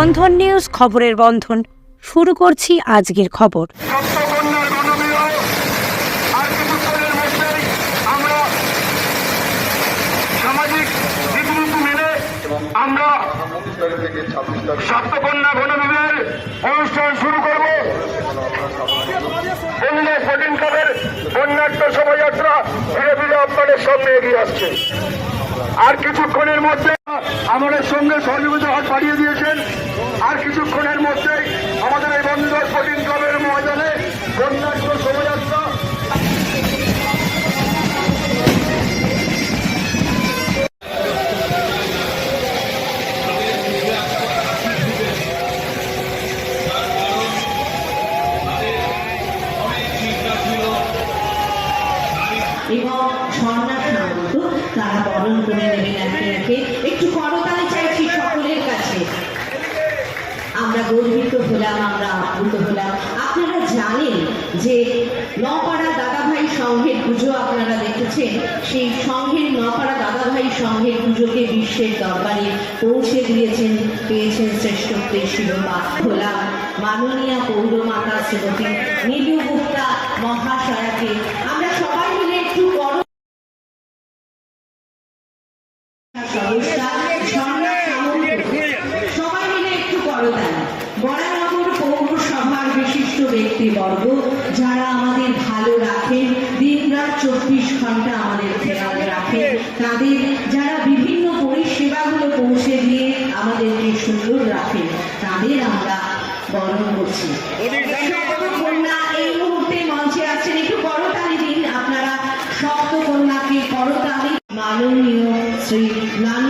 বন্ধন news খবরের বন্ধন। শুরু করছি আজকের খবর। আমরা অনুষ্ঠান শুরু আপনাদের সামনে এগিয়ে আসছে। আর কিছুক্ষণের মধ্যে আমাদের সঙ্গে সহযোগিতা হাত বাড়িয়ে দিয়েছেন। আর কিছুক্ষণের মধ্যে আমাদের এই বন্ধ কঠিন ক্লাবের ময়দানে বন্যাট্য নপাড়া দাদাভাই সংঘের পুজো আপনারা দেখেছেন। সেই সংঘের নপাড়া দাদাভাই সংঘের পুজোকে বিশ্বের দরবারে পৌঁছে দিয়েছেন, পেয়েছেন শ্রেষ্ঠত্বের শিরোপা। খোলা মাননীয়া পৌরমাতা শ্রীমতী নীলু গুপ্তা মহাশয়াকে। আমরা সবাই মিলে একটু বড় চব্বিশ আমাদের খেয়াল রাখে তাদের যারা বিভিন্ন পরিষেবাগুলো পৌঁছে দিয়ে আমাদেরকে সুন্দর রাখে তাদের আমরা বরণ করছি। শ্রী নান্টু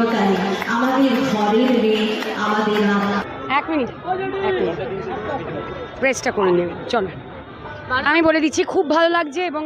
আমাদের ঘরের মেয়ে আমাদের এক মিনিট এক মিনিট। প্রেসটা করে নেব চলো। আমি বলে দিচ্ছি, খুব ভালো লাগছে এবং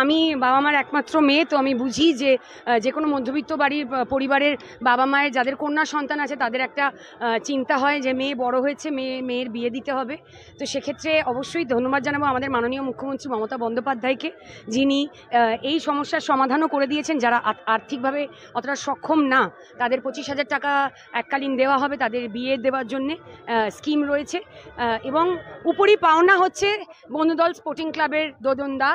আমি বাবা মার একমাত্র মেয়ে, তো আমি বুঝি যে যে কোনো মধ্যবিত্ত বাড়ির পরিবারের বাবা মায়ের যাদের কন্যা সন্তান আছে, তাদের একটা চিন্তা হয় যে মেয়ে বড় হয়েছে, মেয়ে, মেয়ের বিয়ে দিতে হবে। তো সেক্ষেত্রে অবশ্যই ধন্যবাদ জানাব আমাদের মাননীয় মুখ্যমন্ত্রী মমতা বন্দ্যোপাধ্যায়কে, যিনি এই সমস্যার সমাধানও করে দিয়েছেন। যারা আর্থিকভাবে অতটা সক্ষম না, তাদের পঁচিশ হাজার টাকা এককালীন দেওয়া হবে তাদের বিয়ে দেওয়ার জন্যে স্কিম রয়েছে। এবং উপরই পাওনা হচ্ছে বন্ধুদল স্পোর্টিং ক্লাবের দোদন্দা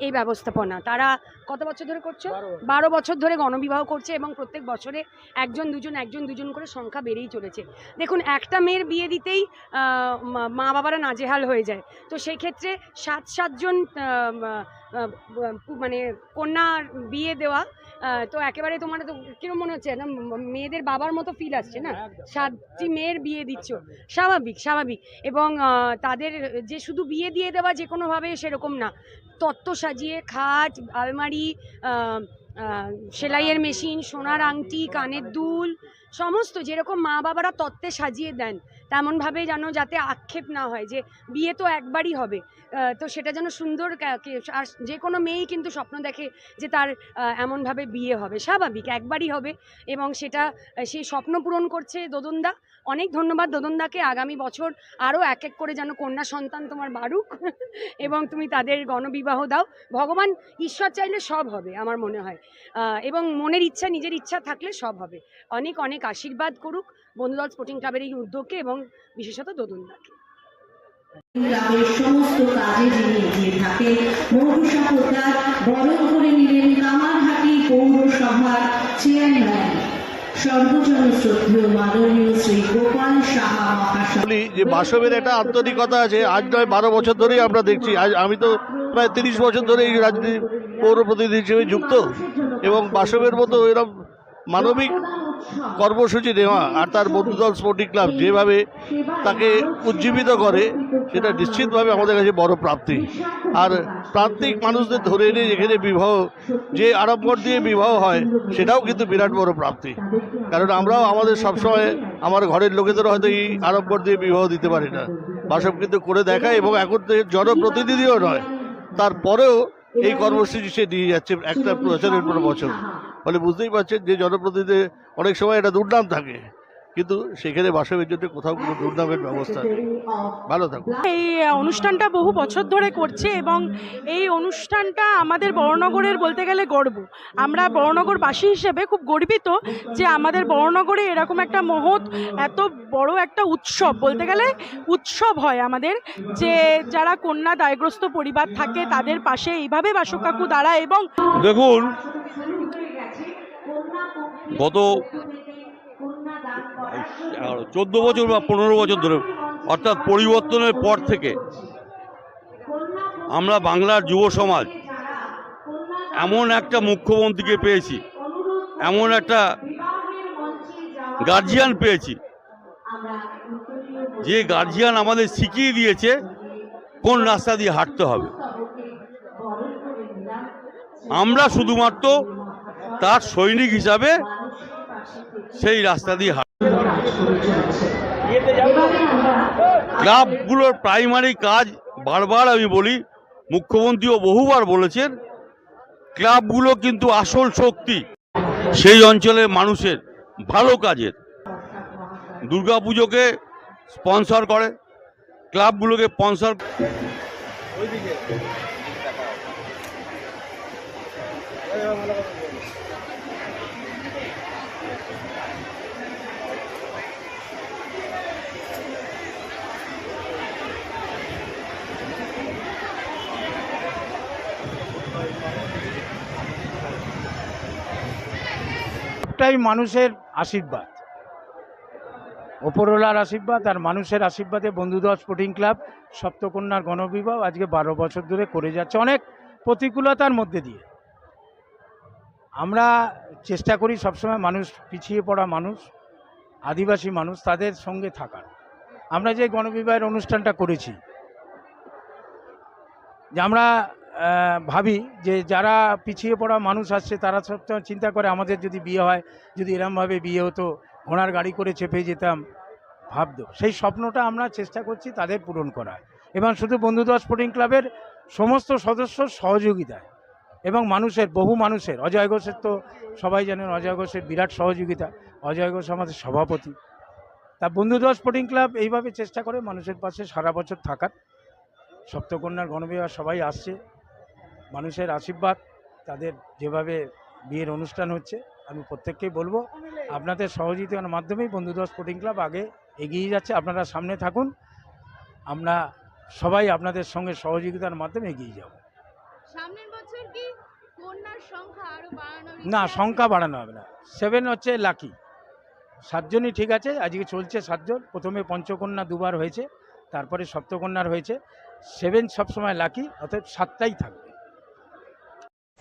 এই ব্যবস্থাপনা। তারা কত বছর ধরে করছে? বারো বছর। ধরে গণবিবাহ করছে এবং প্রত্যেক বছরে একজন দুজন একজন দুজন করে সংখ্যা বেড়েই চলেছে। দেখুন একটা মেয়ের বিয়ে দিতেই মা- বাবারা নাজেহাল হয়ে যায়। তো সেই ক্ষেত্রে সাত সাতজন মানে কন্যার বিয়ে দেওয়া তো একেবারে তোমার তো কিরম মনে হচ্ছে? না মেয়েদের বাবার মতো ফিল আসছে না? সাতটি মেয়ের বিয়ে দিচ্ছ। স্বাভাবিক স্বাভাবিক। এবং তাদের যে শুধু বিয়ে দিয়ে দেওয়া যে কোনোভাবে সেরকম না। তত্ত্ব সাজিয়ে খাট আলমারি সেলাইয়ের মেশিন সোনার আংটি কানের দুল সমস্ত যেরকম মা বাবারা তত্ত্বে সাজিয়ে দেন তেমনভাবে যেন যাতে আক্ষেপ না হয় যে বিয়ে তো একবারই হবে। তো সেটা যেন সুন্দর আর যে কোনো মেয়েই কিন্তু স্বপ্ন দেখে যে তার এমনভাবে বিয়ে হবে। স্বাভাবিক, একবারই হবে এবং সেটা সেই স্বপ্ন পূরণ করছে দোদনদা। অনেক ধন্যবাদ দোদনদাকে আগামী বছর আরও এক এক করে যেন কন্যা সন্তান তোমার বাড়ুক এবং তুমি তাদের গণবিবাহ দাও। ভগবান ঈশ্বর চাইলে সব হবে আমার মনে হয়। এবং মনের ইচ্ছা, নিজের ইচ্ছা থাকলে সব হবে। অনেক অনেক আশীর্বাদ করুক বন্ধুদল স্পোর্টিং ক্লাবের এই উদ্যোগকে এবং বিশেষত দোদনদাকে গ্রামের সমস্ত কাজে যিনি এগিয়ে থাকেন বরণ করে নিলেন কামারহাটি পৌরসভার চেয়ারম্যান যে বাসবের একটা আন্তরিকতা আছে, আজ নয়, বারো বছর ধরেই আমরা দেখছি। আজ আমি তো প্রায় তিরিশ বছর ধরে এই রাজনীতি পৌর প্রতিনিধি হিসেবে যুক্ত এবং বাসবের মতো এরকম মানবিক কর্মসূচি নেওয়া আর তার বন্ধুদল স্পোর্টিং ক্লাব যেভাবে তাকে উজ্জীবিত করে, সেটা নিশ্চিতভাবে আমাদের কাছে বড় প্রাপ্তি। আর প্রান্তিক মানুষদের ধরে এনে এখানে বিবাহ, যে আড়ম্বর দিয়ে বিবাহ হয়, সেটাও কিন্তু বিরাট বড় প্রাপ্তি। কারণ আমরাও আমাদের সবসময়, আমার ঘরের লোকেদের হয়তো এই আড়ম্বর দিয়ে বিবাহ দিতে পারি না। বাসব কিন্তু করে দেখায় এবং এখন জনপ্রতিনিধিও নয়। তারপরেও এই কর্মসূচি সে নিয়ে যাচ্ছে একটা বছরের পর বছর। ফলে বুঝতেই পারছেন যে জনপ্রতিনিধি অনেক সময় এটা দুর্নাম থাকে। কিন্তু সেখানে বাসবের জন্য কোথাও কোনো দুর্নামের ব্যবস্থা নেই। ভালো থাকুন। এই অনুষ্ঠানটা বহু বছর ধরে করছে এবং এই অনুষ্ঠানটা আমাদের বড়নগরের বলতে গেলে গর্ব। আমরা বড়নগরবাসী হিসেবে খুব গর্বিত যে আমাদের বড়নগরে এরকম একটা মহৎ এত বড় একটা উৎসব বলতে গেলে উৎসব হয় আমাদের। যে যারা কন্যা দায়গ্রস্ত পরিবার থাকে তাদের পাশে এইভাবে বাসক কাকু দাঁড়ায় এবং দেখুন গত চোদ্দ বছর বা পনেরো বছর ধরে, অর্থাৎ পরিবর্তনের পর থেকে আমরা বাংলার যুব সমাজ এমন একটা মুখ্যমন্ত্রীকে পেয়েছি, এমন একটা গার্জিয়ান পেয়েছি, যে গার্জিয়ান আমাদের শিখিয়ে দিয়েছে কোন রাস্তা দিয়ে হাঁটতে হবে। আমরা শুধুমাত্র তার সৈনিক হিসাবে সেই রাস্তা দিয়ে হাঁট। ক্লাবগুলোর প্রাইমারি কাজ বারবার আমি বলি, মুখ্যমন্ত্রীও বহুবার বলেছেন, ক্লাবগুলো কিন্তু আসল শক্তি। সেই অঞ্চলের মানুষের, ভালো কাজের। দুর্গাপুজোকে স্পন্সর করে, ক্লাবগুলোকে স্পন্সর সবটাই মানুষের আশীর্বাদ। ওপরওয়ালার আশীর্বাদ আর মানুষের আশীর্বাদে বন্ধুদল স্পোর্টিং ক্লাব, সপ্তকন্যার গণবিবাহ আজকে বারো বছর ধরে করে যাচ্ছে অনেক প্রতিকূলতার মধ্যে দিয়ে। আমরা চেষ্টা করি সবসময় মানুষ, পিছিয়ে পড়া মানুষ, আদিবাসী মানুষ তাদের সঙ্গে থাকার। আমরা যে গণবিবাহের অনুষ্ঠানটা করেছি, যে আমরা ভাবি যে যারা পিছিয়ে পড়া মানুষ আসছে, তারা সবসময় চিন্তা করে আমাদের যদি বিয়ে হয়, যদি এরমভাবে বিয়ে হতো, ঘোড়ার গাড়ি করে চেপে যেতাম, ভাবতো। সেই স্বপ্নটা আমরা চেষ্টা করছি তাদের পূরণ করা এবং শুধু বন্ধুদল স্পোর্টিং ক্লাবের সমস্ত সদস্য সহযোগিতায় এবং মানুষের, বহু মানুষের, অজয় ঘোষের তো সবাই জানেন, অজয় ঘোষের বিরাট সহযোগিতা। অজয় ঘোষ আমাদের সভাপতি। তা বন্ধুদল স্পোর্টিং ক্লাব এইভাবে চেষ্টা করে মানুষের পাশে সারা বছর থাকার। সপ্তকন্যার গণবিবাহ সবাই আসছে। মানুষের আশীর্বাদ তাদের যেভাবে বিয়ের অনুষ্ঠান হচ্ছে আমি প্রত্যেককেই বলব আপনাদের সহযোগিতার মাধ্যমেই বন্ধুদল স্পোর্টিং ক্লাব আগে এগিয়ে যাচ্ছে আপনারা সামনে থাকুন আমরা সবাই আপনাদের সঙ্গে সহযোগিতার মাধ্যমে এগিয়ে যাব। না সংখ্যা বাড়ানো হবে না। সেভেন হচ্ছে লাকি সাতজনই ঠিক আছে আজকে চলছে সাতজন প্রথমে পঞ্চকন্যা দুবার হয়েছে তারপরে সপ্তকন্যার হয়েছে। সেভেন সবসময় লাকি অর্থাৎ সাতটাই থাকবে।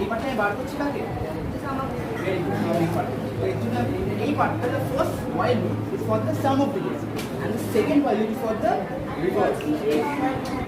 এই পার্টটা আমি বার করছি কাকে এই পার্টটা the first while loop is for the sum of digits and the second while loop is for the reverse